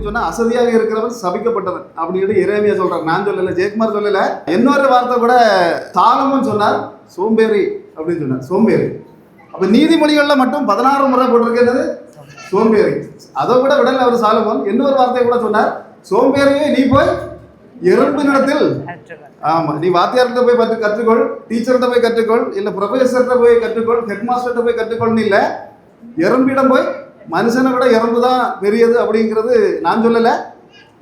அப்படின்னு சொன்னா அசதியாக இருக்கிறவன் சபிக்கப்பட்டவன் அப்படின்னு இறைமையா சொல்றான். நான் சொல்லல ஜெயக்குமார் சொல்லல. இன்னொரு வார்த்தை கூட தாளமும் சொன்னார் சோம்பேறி அப்படின்னு சொன்னார். சோம்பேறி. அப்ப நீதிமொழிகள்ல மட்டும் பதினாறு முறை போட்டிருக்கிறது சோம்பேறி. அதை கூட விடல அவர் சாலமன். இன்னொரு வார்த்தையை கூட சொன்னார் சோம்பேறியே நீ போய் எறும்பு நிலத்தில் ஆமா நீ வாத்தியார்கிட்ட போய் பார்த்து கற்றுக்கொள் டீச்சர்கிட்ட போய் கற்றுக்கொள் இல்ல ப்ரொஃபஸர்கிட்ட போய் கற்றுக்கொள் ஹெட் மாஸ்டர்கிட்ட போய் கற்றுக்கொள்னு இல்ல எறும்பிடம் போய் மனுஷனை விட இறந்து தான் பெரியது அப்படிங்கிறது நான் சொல்லலை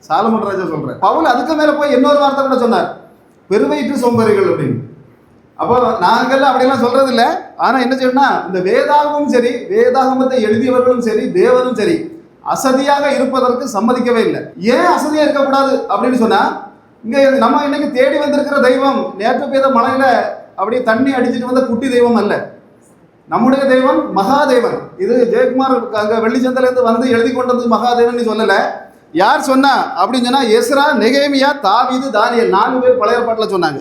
சாலமன் ராஜா சொல்கிறேன் பவுல் அதுக்கு மேலே போய் இன்னொரு வார்த்தை கூட சொன்னார். பெருவயிற்று சோம்பேறிகள் அப்படின்னு. அப்போ நாங்கள்லாம் அப்படிலாம் சொல்கிறது இல்லை ஆனால் என்ன செய்யணும்னா இந்த வேதாகமும் சரி வேதாகமத்தை எழுதியவர்களும் சரி தேவனும் சரி அசதியாக இருப்பதற்கு சம்மதிக்கவே இல்லை. ஏன் அசதியாக இருக்கக்கூடாது அப்படின்னு சொன்னால் இங்கே நம்ம இன்னைக்கு தேடி வந்திருக்கிற தெய்வம் நேற்று பெய்த மலையில் அப்படியே தண்ணி அடிச்சிட்டு வந்த குட்டி தெய்வம் அல்ல. நம்முடைய தெய்வம் மகாதேவன். இது ஜெயக்குமார் அங்கே வெள்ளிச்சந்தில இருந்து வந்து எழுதி கொண்டு வந்து மகாதேவன் சொல்லல. யார் சொன்னா? அப்படின்னு சொன்னா எஸ்ரா நெகேமியா தாவிது தானியல் நாலு பேர் பழைய பாட்டில் சொன்னாங்க.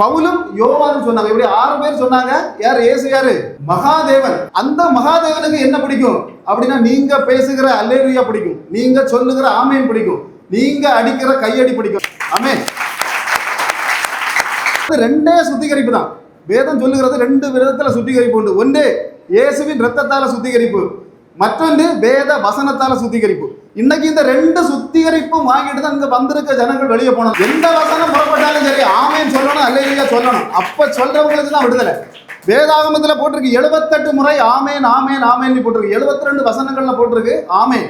பவுலும் யோவானும் சொன்னாங்க. இப்படி ஆறு பேர் சொன்னாங்க. யார்? ஏசு யாரு? மகாதேவன். அந்த மகாதேவனுக்கு என்ன பிடிக்கும்? அப்படின்னா நீங்க பேசுகிற அல்லேலுயா பிடிக்கும். நீங்க சொல்லுகிற ஆமையன் பிடிக்கும். நீங்க அடிக்கிற கையடி பிடிக்கும். ஆமே ரெண்டே சுத்திகரிப்பு தான். வேதம் சொல்லுகிறது ரெண்டு விதத்தில் சுத்திகரிப்பு உண்டு. ஒன்று இயேசுவின் ரத்தத்தால் சுத்திகரிப்பு. மற்றொன்று வேத வசனத்தால் சுத்திகரிப்பு. இன்னைக்கு இந்த ரெண்டு சுத்திகரிப்பும் வாங்கிட்டு தான் இங்க வந்திருக்க ஜனங்கள் வெளியே போனோம். எந்த வசனம் புறப்பட்டாலும் சரி ஆமைன்னு சொல்லணும் அல்லையா சொல்லணும். அப்ப சொல்றவங்களுக்கு தான் விடுதலை. வேதாகமத்தில் போட்டிருக்கு எழுபத்தெட்டு முறை ஆமேன் ஆமேன் ஆமேன்னு போட்டிருக்கு. எழுபத்தி ரெண்டு வசனங்கள்ல போட்டிருக்கு ஆமேன்.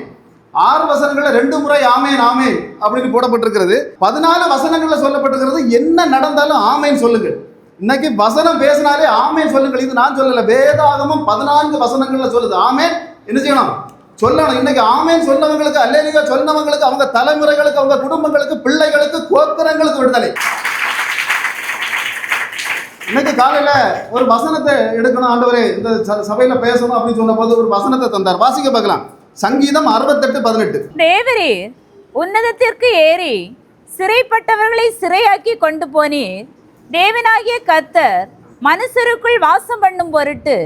ஆறு வசனங்கள்ல ரெண்டு முறை ஆமேன் ஆமேன் அப்படின்னு போடப்பட்டிருக்கிறது. பதினாலு வசனங்கள்ல சொல்லப்பட்டிருக்கிறது என்ன நடந்தாலும் ஆமேன் சொல்லுங்கள். இன்னைக்கு வசனம் பேசினாலே ஆமேன் சொல்லுங்கள். இது நான் சொல்லல வேதாகமம் பதினான்கு வசனங்கள்ல சொல்லுது. ஆமேன். என்ன செய்யணும்? சொல்லணும். இன்னைக்கு ஆமேன் சொன்னவங்களுக்கு அல்லேலியா சொன்னவங்களுக்கு அவங்க தலைமுறைகளுக்கு அவங்க குடும்பங்களுக்கு பிள்ளைகளுக்கு கோத்திரங்களுக்கு விடுதலை. இன்னைக்கு காலையில ஒரு வசனத்தை எடுக்கணும். ஆண்டவரே இந்த ச- சபையில பேசணும் அப்படின்னு சொன்ன போது ஒரு வசனத்தை தந்தார். வாசிக்க பார்க்கலாம். சங்கீதம் அறுபத்தெட்டு பதினெட்டு. தேவரே உன்னதத்திற்கு ஏறி சிறைப்பட்டவர்களை சிறையாக்கி கொண்டு போனீர். தேவனாகிய கர்த்தர் மனுஷருக்குள் வாசம் பண்ணும் பொருட்டு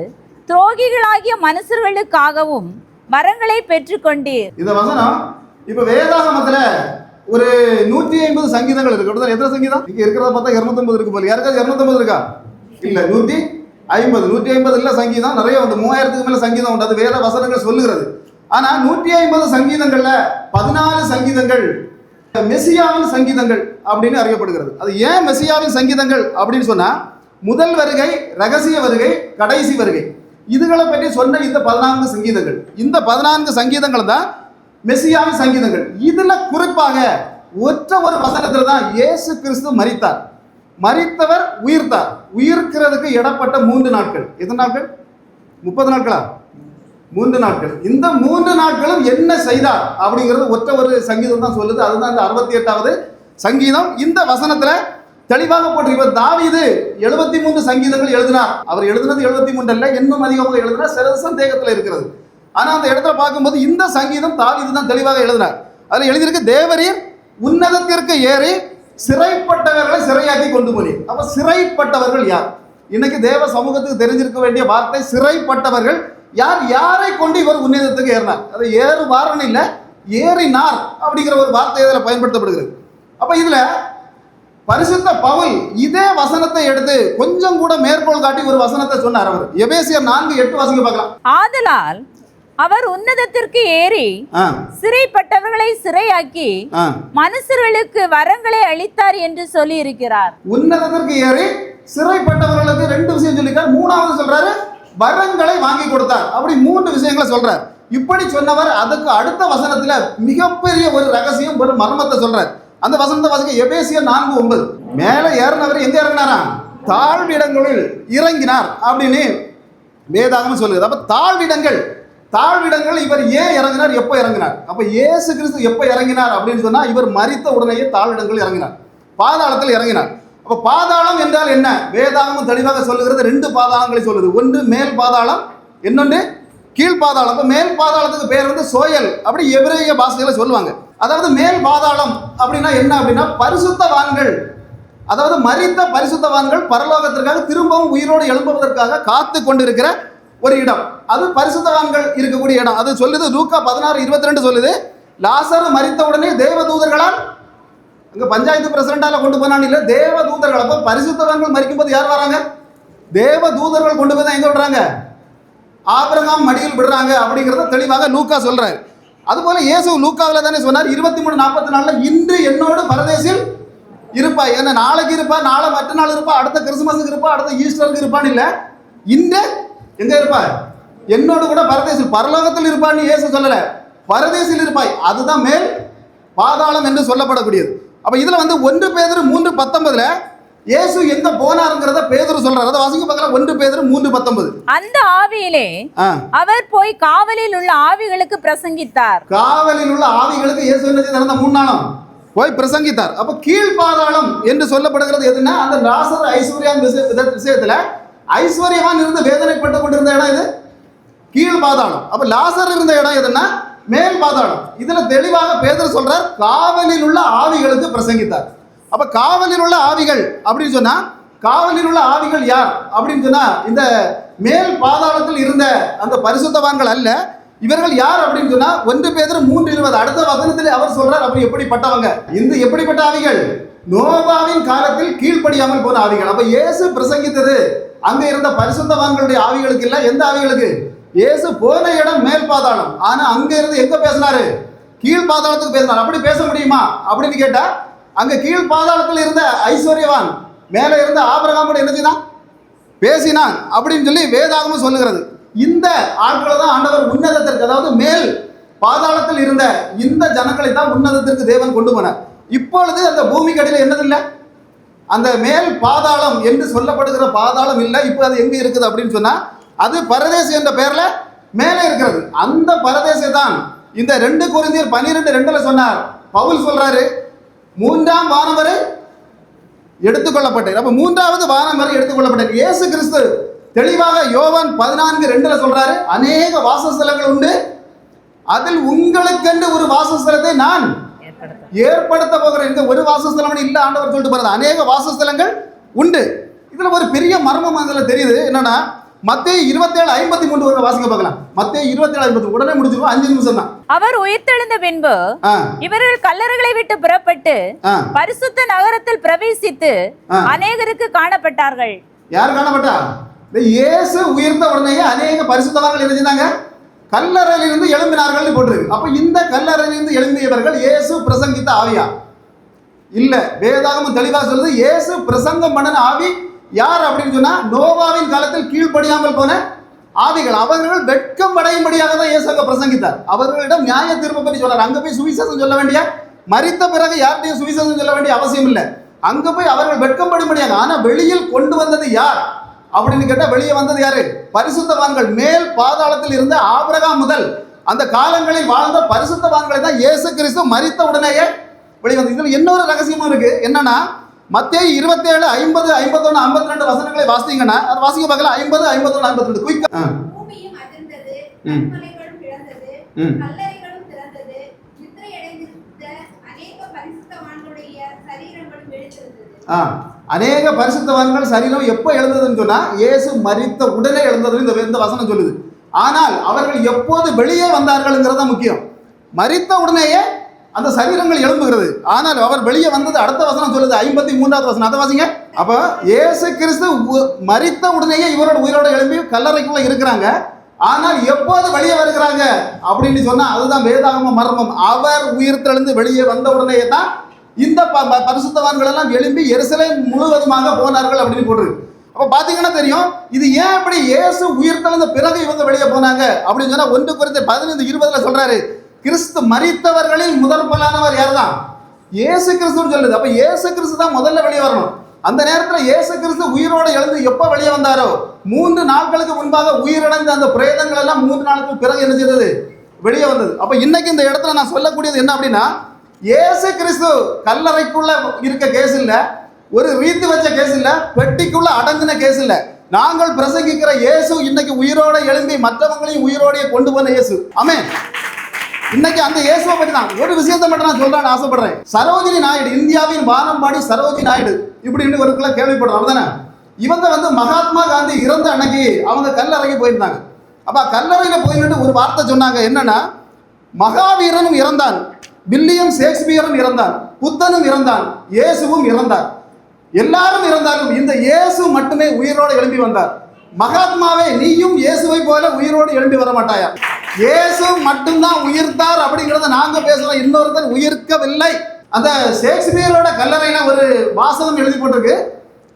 துரோகிகளாகிய மனுஷர்களுக்காகவும் வரங்களை பெற்றுக்கொண்டீர். இந்த வசனம் இப்ப வேதாகமத்துல ஒரு நூற்றி ஐம்பது சங்கீதங்கள் இருக்கு. அப்படிதான் எத்தனை சங்கீதம்? இங்க இருக்கிறத பார்த்தா இருநூத்தம்பது இருக்கு போல. யாருக்காவது இருநூத்தம்பது இருக்கா? இல்ல நூற்றி ஐம்பது. நூற்றி ஐம்பது இல்ல சங்கீதம். நிறைய உண்டு. மூவாயிரத்துக்கு மேல சங்கீதம் உண்டு. அது வேத வசனங்கள் சொல்லுகிறது. ஆனா நூற்றி ஐம்பது சங்கீதங்கள்ல பதினாலு சங்கீதங்கள் மெசியாவின் சங்கீதங்கள் அப்படின்னு அறியப்படுகிறது. அது ஏன் மெசியாவின் சங்கீதங்கள் அப்படின்னு சொன்னா முதல் வருகை ரகசிய வருகை கடைசி வருகை. இதுகளை பற்றி சொன்ன இந்த பதினான்கு சங்கீதங்கள். இந்த பதினான்கு சங்கீதங்கள் தான் மெசியாவின் சங்கீதங்கள். இதுல குறிப்பாக ஒற்ற ஒரு வசனத்தில் தான் இயேசு கிறிஸ்து மரித்தார். மரித்தவர் உயிர்த்தார். உயிர்க்கிறதுக்கு இடப்பட்ட மூன்று நாட்கள். எத்தனை நாட்கள்? முப்பது நாட்களா? மூன்று நாட்கள். இந்த மூன்று நாட்களும் என்ன செய்தார் அப்படிங்கிறது ஒற்ற ஒரு சங்கீதம் தான் சொல்லுது. அதுதான் இந்த அறுபத்தி எட்டாவது சங்கீதம். இந்த வசனத்துல தெளிவாக போட்டிருக்க. தாவிது எழுபத்தி மூன்று சங்கீதங்கள் எழுதினார். அவர் எழுதுனது எழுபத்தி மூன்று அல்ல இன்னும் அதிகமாக எழுதுனா சில சந்தேகத்தில் இருக்கிறது. ஆனால் அந்த இடத்துல பார்க்கும்போது இந்த சங்கீதம் தாவிது தான் தெளிவாக எழுதினார். அதில் எழுதியிருக்கு தேவரீர் உன்னதத்திற்கு ஏறி சிறைப்பட்டவர்களை சிறையாக்கி கொண்டு போனீர். அப்போ சிறைப்பட்டவர்கள் யார்? இன்னைக்கு தேவ சமூகத்துக்கு தெரிஞ்சிருக்க வேண்டிய வார்த்தை சிறைப்பட்டவர்கள் யார் யாரை கொண்டு இவர் உன்னதத்துக்கு ஏறினார்? அது ஏறு வாரன் இல்ல ஏறினார் அப்படிங்கிற ஒரு வார்த்தை இதில் பயன்படுத்தப்படுகிறது. அப்ப இதுல பரிசுத்த பவுல் இதே வசனத்தை எடுத்து கொஞ்சம் கூட மேற்கோள் காட்டி ஒரு வசனத்தை சொன்னார் அவர். எபேசியர் நான்கு எட்டு வாசிக்க பார்க்கலாம். ஆதலால் அவர் உன்னதத்திற்கு ஏறி சிறைப்பட்டவர்களை சிறையாக்கி மனுஷர்களுக்கு வரங்களை அளித்தார் என்று சொல்லி இருக்கிறார் உன்னதத்திற்கு ஏறி சிறைப்பட்டவர்களுக்கு ரெண்டு விஷயம் சொல்லியிருக்கார். மூணாவது சொல்றாரு வரங்களை வாங்கி கொடுத்தார். அப்படி மூன்று விஷயங்களை சொல்றார். இப்படி சொன்னவர் அதுக்கு அடுத்த வசனத்துல மிகப்பெரிய ஒரு ரகசியம் ஒரு மர்மத்தை சொல்றார். அந்த வசனத்தை வாசிக்க எபேசிய நான்கு ஒன்பது. மேலே ஏறினவர் எங்க இறங்கினாரா? தாழ்விடங்களில் இறங்கினார் அப்படின்னு வேதாகமம் சொல்லுது அப்ப தாழ்விடங்கள் தாழ்விடங்கள் இவர் ஏன் இறங்கினார் எப்போ இறங்கினார்? அப்ப இயேசு கிறிஸ்து எப்போ இறங்கினார் அப்படின்னு சொன்னா இவர் மறித்த உடனேயே தாழ்விடங்கள் இறங்கினார். பாதாளத்தில் இறங்கினார். அப்போ பாதாளம் என்றால் என்ன? வேதாகமும் தெளிவாக சொல்லுகிறது ரெண்டு பாதாளங்களை சொல்லுது. ஒன்று மேல் பாதாளம் இன்னொன்று கீழ் பாதாளம். இப்போ மேல் பாதாளத்துக்கு பேர் வந்து சோயல் அப்படி எபிரேய பாஷையில சொல்லுவாங்க. அதாவது மேல் பாதாளம் அப்படின்னா என்ன அப்படின்னா பரிசுத்தவான்கள் அதாவது மரித்த பரிசுத்தவான்கள் பரலோகத்திற்காக திரும்பவும் உயிரோடு எழும்புவதற்காக காத்து கொண்டிருக்கிற ஒரு இடம். அது பரிசுத்தவான்கள் இருக்கக்கூடிய இடம். அது சொல்லுது லூக்கா பதினாறு இருபத்தி ரெண்டு சொல்லுது லாசர் மரித்த உடனே தேவதூதர்களால் அங்கே பஞ்சாயத்து பிரசிடண்டால கொண்டு போனான்னு இல்லை தேவ தூதர்கள் அப்போ பரிசுத்தவர்கள் மறிக்கும்போது யார் வராங்க? தேவ தூதர்கள் கொண்டு போய் தான் எங்கே விடுறாங்க? ஆபிரகாம் மடியில் விடுறாங்க அப்படிங்கிறத தெளிவாக லூக்கா சொல்றாரு. அதுபோல இயேசு லூக்காவில் தானே சொன்னார் இருபத்தி மூணு நாற்பத்தி நாளில் இன்று என்னோடு பரதேசில் இருப்பா ஏன்னா நாளைக்கு இருப்பா நாளை மற்ற நாள் இருப்பா அடுத்த கிறிஸ்துமஸுக்கு இருப்பா அடுத்த ஈஸ்டருக்கு இருப்பான்னு இல்லை. இன்று எங்கே இருப்பார் என்னோடு கூட பரதேசில் பரலோகத்தில் இருப்பான்னு இயேசு சொல்லலை. பரதேசில் இருப்பாய். அதுதான் மேல் பாதாளம் என்று சொல்லப்படக்கூடியது. அப்ப இதுல வந்து ஒன்று பேதரு மூன்று பத்தொன்பதுல இயேசு எங்க போனாருங்கிறத பேதுரு சொல்றாரு. அதை வாசிக்க பார்க்கலாம் ஒன்று பேதரு மூன்று பத்தொன்பது. அந்த ஆவியிலே அவர் போய் காவலில் உள்ள ஆவிகளுக்கு பிரசங்கித்தார். காவலில் உள்ள ஆவிகளுக்கு இயேசு என்ன மூணு நாளும் போய் பிரசங்கித்தார். அப்ப கீழ் பாதாளம் என்று சொல்லப்படுகிறது எதுன்னா அந்த லாசர் ஐஸ்வர்யான் விஷயத்துல ஐஸ்வர்யவான் இருந்து வேதனைப்பட்டு கொண்டிருந்த இடம் இது கீழ் பாதாளம் அப்ப லாசர் இருந்த இடம் எதுன்னா மேல் பாதாளம். இதுல தெளிவாக பேதர் சொல்றார் காவலில் உள்ள ஆவிகளுக்கு பிரசங்கித்தார். அப்ப காவலில் உள்ள ஆவிகள் அப்படின்னு சொன்னா காவலில் உள்ள ஆவிகள் யார்? அப்படின்னு சொன்னா இந்த மேல் பாதாளத்தில் இருந்த அந்த பரிசுத்தவான்கள் அல்ல இவர்கள் யார் அப்படின்னு சொன்னா ஒன்று பேதர் மூன்று இருபது. அடுத்த வசனத்தில் அவர் சொல்றார் அப்படி எப்படிப்பட்டவங்க? இந்த எப்படிப்பட்ட ஆவிகள்? நோவாவின் காலத்தில் கீழ்ப்படியாமல் போன ஆவிகள். அப்ப இயேசு பிரசங்கித்தது அங்க இருந்த பரிசுத்தவான்களுடைய ஆவிகளுக்கு இல்ல எந்த ஆவிகளுக்கு? இயேசு போன இடம் மேல் பாதாளம். ஆனா அங்க இருந்து எங்க பேசினாரு? கீழ் பாதாளத்துக்கு பேசினார். அப்படி பேச முடியுமா? அப்படின்னு கேட்டா அங்க கீழ் பாதாளத்தில் இருந்த ஐஸ்வர்யவான் மேல இருந்த ஆபிரகாமோட என்ன செய்தான்? பேசினான் அப்படின்னு சொல்லி வேதாகமும் சொல்லுகிறது. இந்த ஆட்களை தான் ஆண்டவர் உன்னதத்திற்கு அதாவது மேல் பாதாளத்தில் இருந்த இந்த ஜனங்களை தான் உன்னதத்திற்கு தேவன் கொண்டு போனார். இப்பொழுது அந்த பூமிக்கு கடையில் என்னதில்லை? அந்த மேல் பாதாளம் என்று சொல்லப்படுகிற பாதாளம் இல்லை. இப்போ அது எங்கே இருக்குது அப்படின்னு சொன்னால் அது பரதேசி என்ற பெயர்ல மேலே இருக்கிறது. அந்த பரதேசி தான் இந்த ரெண்டு குருந்தியர் பன்னிரெண்டு ரெண்டுல சொன்னார். பவுல் சொல்றாரு மூன்றாம் வானம் வரை எடுத்துக்கொள்ளப்பட்டேன். அப்ப மூன்றாவது வானம் வரை எடுத்துக்கொள்ளப்பட்டேன். இயேசு கிறிஸ்து தெளிவாக யோவான் பதினான்கு ரெண்டுல சொல்றாரு அநேக வாசஸ்தலங்கள் உண்டு. அதில் உங்களுக்கென்று ஒரு வாசஸ்தலத்தை நான் ஏற்படுத்த போகிறேன். இந்த ஒரு வாசஸ்தலம் இல்ல ஆண்டவர் சொல்லிட்டு போறது அநேக வாசஸ்தலங்கள் உண்டு. இதுல ஒரு பெரிய மர்மம் அதுல தெரியுது. என்னன்னா மத்திய இருபத்தேழு ஐம்பத்தி மூன்று வாசிக்க பார்க்கலாம். மத்திய இருபத்தேழு ஐம்பத்தி உடனே முடிச்சிருவோம் அஞ்சு நிமிஷம் தான் அவர் உயிர்த்தெழுந்த பின்பு இவர்கள் கல்லறைகளை விட்டு புறப்பட்டு பரிசுத்த நகரத்தில் பிரவேசித்து. அநேகருக்கு காணப்பட்டார்கள். யார் காணப்பட்டா? இயேசு உயர்ந்த உடனேயே அநேக பரிசுத்தவான்கள் என்ன செஞ்சாங்க? கல்லறையிலிருந்து எழும்பினார்கள் போட்டிருக்கு. அப்ப இந்த கல்லறையிலிருந்து எழும்பியவர்கள் இயேசு பிரசங்கித்த ஆவியா? இல்ல வேதாகமும் தெளிவாக சொல்லுது இயேசு பிரசங்கம் பண்ணின ஆவி யார் அப்படின்னு சொன்னால் நோவாவின் காலத்தில் கீழ்ப்படியாமல் போன ஆவிகள். அவர்கள் வெட்கம் அடையும்படியாக தான் இயேசு அங்க பிரசங்கித்தார். அவர்களிடம் நியாய தீர்ப்பு பற்றி சொன்னார். அங்கே போய் சுவிசேஷம் சொல்ல வேண்டிய மரித்த பிறகு யார்கிட்டையும் சுவிசேஷம் சொல்ல வேண்டிய அவசியம் இல்லை. அங்கே போய் அவர்கள் வெட்கம் படும்படியாக ஆனால் வெளியில் கொண்டு வந்தது யார்? அப்படின்னு கேட்டால் வெளியே வந்தது யாரு? பரிசுத்தவான்கள். மேல் பாதாளத்தில் இருந்த ஆபிரகாம் முதல் அந்த காலங்களில் வாழ்ந்த பரிசுத்தவான்களை தான் இயேசு கிறிஸ்து மரித்த உடனேயே வெளியே வந்து இதில் இன்னொரு ரகசியமும் இருக்கு. என்னன்னா மத்திய இருபத்தேழு ஐம்பது ஐம்பத்தொன்னு ஐம்பத்தி ரெண்டு வசனங்களை வாசித்தீங்கன்னா அதை வாசிக்க பார்க்கலாம் ஐம்பது ஐம்பத்தொன்னு ஐம்பத்தி ரெண்டு நித்திரையடைந்திருந்த அநேக பரிசுத்தவான்கள் சரீரம் எப்போ எழுந்ததுன்னு சொன்னா இயேசு மரித்த உடனே எழுந்ததுன்னு இந்த இந்த வசனம் சொல்லுது. ஆனால் அவர்கள் எப்போது வெளியே வந்தார்கள்ங்கிறது தான் முக்கியம். மரித்த உடனேயே அந்த சரீரங்கள் எழும்புகிறது. ஆனால் அவர் வெளியே வந்தது அடுத்த வசனம் சொல்லுது ஐம்பத்தி மூன்றாவது வசனம். அதை வாசிங்க. அப்போ ஏசு கிறிஸ்து மறித்த உடனேயே இவரோட உயிரோட எழும்பி கல்லறைக்குள்ள இருக்கிறாங்க. ஆனால் எப்போது வெளியே வருகிறாங்க? அப்படின்னு சொன்னா அதுதான் வேதாகம மர்மம். அவர் உயிர்த்தெழுந்து வெளியே வந்த உடனேயே தான் இந்த ப- ப- பரிசுத்தவான்கள் எல்லாம் எழும்பி எரிசலை முழுவதுமாக போனார்கள் அப்படின்னு போட்டிருக்கு. அப்போ பார்த்தீங்கன்னா தெரியும் இது ஏன் அப்படி இயேசு உயிர்த்தெழுந்த பிறகு இவங்க வெளியே போனாங்க? அப்படின்னு சொன்னா ஒன்று குறித்து பதினைந்து இருபதுல சொல்றாரு. கிறிஸ்து மறித்தவர்களில் முதல் பலானவர் யார் தான் ஏசு கிறிஸ்துன்னு சொல்லுது. அப்போ ஏசு கிறிஸ்து தான் முதல்ல வெளியே வரணும். அந்த நேரத்தில் இயேசு கிறிஸ்து உயிரோடு எழுந்து எப்போ வெளியே வந்தாரோ? மூன்று நாட்களுக்கு முன்பாக உயிரிழந்த அந்த பிரேதங்கள் எல்லாம் மூன்று நாளுக்கு பிறகு என்ன செய்தது? வெளியே வந்தது. அப்போ இன்னைக்கு இந்த இடத்துல நான் சொல்லக்கூடியது என்ன அப்படின்னா ஏசு கிறிஸ்து கல்லறைக்குள்ள இருக்க கேஸ் இல்லை. ஒரு ரீத்து வச்ச கேஸ் இல்லை. பெட்டிக்குள்ள அடங்கின கேஸ் இல்லை. நாங்கள் பிரசங்கிக்கிற இயேசு இன்னைக்கு உயிரோட எழும்பி மற்றவங்களையும் உயிரோடையே கொண்டு போன இயேசு. ஆமே இன்னைக்கு அந்த இயேசுவை பற்றி தான் ஒரு விஷயத்தை மட்டும் நான் சொல்றேன்னு ஆசைப்படுறேன். சரோஜினி நாயுடு இந்தியாவின் வானம்பாடி சரோஜினி நாயுடு. இப்படின்னு ஒரு கேள்விப்படுறோம் அப்படிதானே இவங்க வந்து மகாத்மா காந்தி இறந்த அன்னைக்கு அவங்க கல்லறைக்கு போயிருந்தாங்க. அப்போ கல்லறையில் போயிட்டு ஒரு வார்த்தை சொன்னாங்க என்னன்னா மகாவீரனும் இறந்தான் வில்லியம் ஷேக்ஸ்பியரும் இறந்தான் புத்தனும் இறந்தான் இயேசுவும் இறந்தார். எல்லாரும் இறந்தாலும் இந்த இயேசு மட்டுமே உயிரோடு எழும்பி வந்தார். மகாத்மாவே நீயும் இயேசுவை போல உயிரோடு எழும்பி வர மாட்டாயா? இயேசு மட்டும்தான் உயிர்த்தார் அப்படிங்கிறத நாங்க பேசலாம் இன்னொருத்தர் உயிர்க்கவில்லை. அந்த ஷேக்ஸ்பியரோட கல்லறையில ஒரு வாசகம் எழுதி போட்டிருக்கு.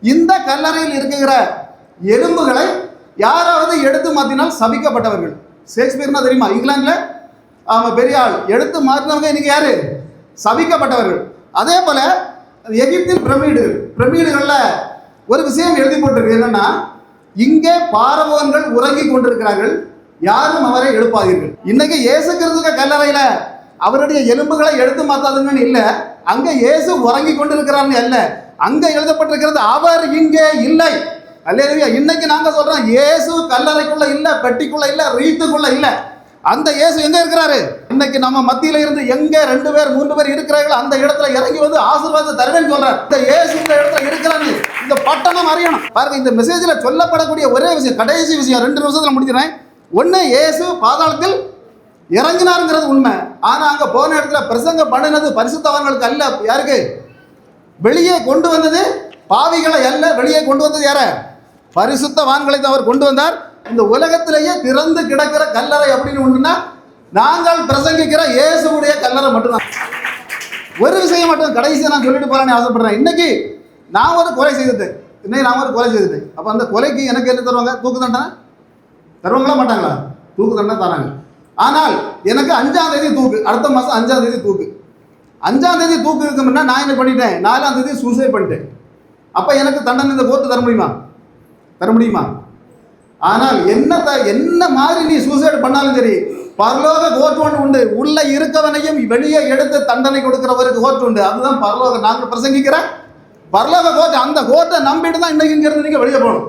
இந்த கல்லறையில் இருக்குகிற எலும்புகளை யாராவது எடுத்து மாத்தினால் சபிக்கப்பட்டவர்கள். ஷேக்ஸ்பியர்னா தெரியுமா? இங்கிலாந்துல? அவங்க பெரிய ஆள். எடுத்து மாற்றினவங்க இன்னைக்கு யாரு? சபிக்கப்பட்டவர்கள். அதே போல எகிப்தின் பிரமிடு பிரமிடுகள்ல ஒரு விஷயம் எழுதி போட்டிருக்கு. என்னன்னா இங்கே பாரவோன்கள் உறங்கி கொண்டிருக்கிறார்கள். யாரும் அவரை எழுப்பாதீர்கள். இன்னைக்கு இயேசு கிறிஸ்துவ கல்லறையில அவருடைய எலும்புகளை எடுத்து மாத்தாதுங்கன்னு இல்ல. அங்க இயேசு உறங்கி கொண்டிருக்கிறார்னு அல்ல. அங்க எழுதப்பட்டிருக்கிறது அவர் இங்கே இல்லை. அல்லேலூயா. இன்னைக்கு நாங்க சொல்றோம் இயேசு கல்லறைக்குள்ள இல்ல பெட்டிக்குள்ள இல்ல ரீத்துக்குள்ள இல்ல. அந்த இயேசு எங்க இருக்கிறாரு? இன்னைக்கு நம்ம மத்தியில இருந்து எங்க ரெண்டு பேர் மூன்று பேர் இருக்கிறார்களோ அந்த இடத்துல இறங்கி வந்து ஆசீர்வாதம் தருவேன்னு சொல்றாரு. இந்த இயேசு இந்த இடத்துல இந்த பட்டணம் அறியணும். பாருங்க இந்த மெசேஜ்ல சொல்லப்படக்கூடிய ஒரே விஷயம் கடைசி விஷயம் ரெண்டு நிமிஷத்துல முடிச்சிடறேன். ஒன்று ஏசு பாதாளத்தில் இறங்கினாருங்கிறது உண்மை. ஆனா அங்க போன இடத்துல பிரசங்கம் பண்ணினது பரிசுத்தவர்களுக்கு அல்ல. யாருக்கு? வெளியே கொண்டு வந்தது பாவிகளை அல்ல. வெளியே கொண்டு வந்தது யார? பரிசுத்தவான்களை தான் அவர் கொண்டு வந்தார். இந்த உலகத்திலேயே திறந்து கிடக்கிற கல்லறை அப்படின்னு ஒண்ணுன்னா நாங்கள் பிரசங்கிக்கிற இயேசுடைய கல்லறை மட்டும்தான். ஒரு விஷயம் மட்டும் கடைசியை நான் சொல்லிட்டு போறேன்னு ஆசைப்படுறேன். இன்னைக்கு நான் ஒரு கொலை செய்துட்டேன் இன்னைக்கு நான் ஒரு கொலை செய்துட்டேன் அப்போ அந்த கொலைக்கு எனக்கு என்ன தருவாங்க? தூக்கு தண்டனை? தருவாங்களா மாட்டாங்களா? தூக்கு தண்டனை தராங்க. ஆனால் எனக்கு அஞ்சாம் தேதி தூக்கு அடுத்த மாதம் அஞ்சாம் தேதி தூக்கு. அஞ்சாம் தேதி தூக்கு இருக்க முன்னா நான் என்ன பண்ணிட்டேன்? நாலாம் தேதி சூசைட் பண்ணிட்டேன். அப்போ எனக்கு தண்டனை இந்த கோர்ட்டு தர முடியுமா? தர முடியுமா? ஆனால் என்ன த என்ன மாதிரி நீ சூசைட் பண்ணாலும் சரி பரலோக கோர்ட் ஒன்று உண்டு. உள்ள இருக்கவனையும் வெளியே எடுத்து தண்டனை கொடுக்கிறவருக்கு கோர்ட் உண்டு. அதுதான் பரலோக நாங்கள் பிரசங்கிக்கிறேன் பரலோக கோட்டை அந்த கோட்டை நம்பிட்டு தான் இன்னைக்கு இங்கிருந்து நீங்கள் வெளியே போகணும்.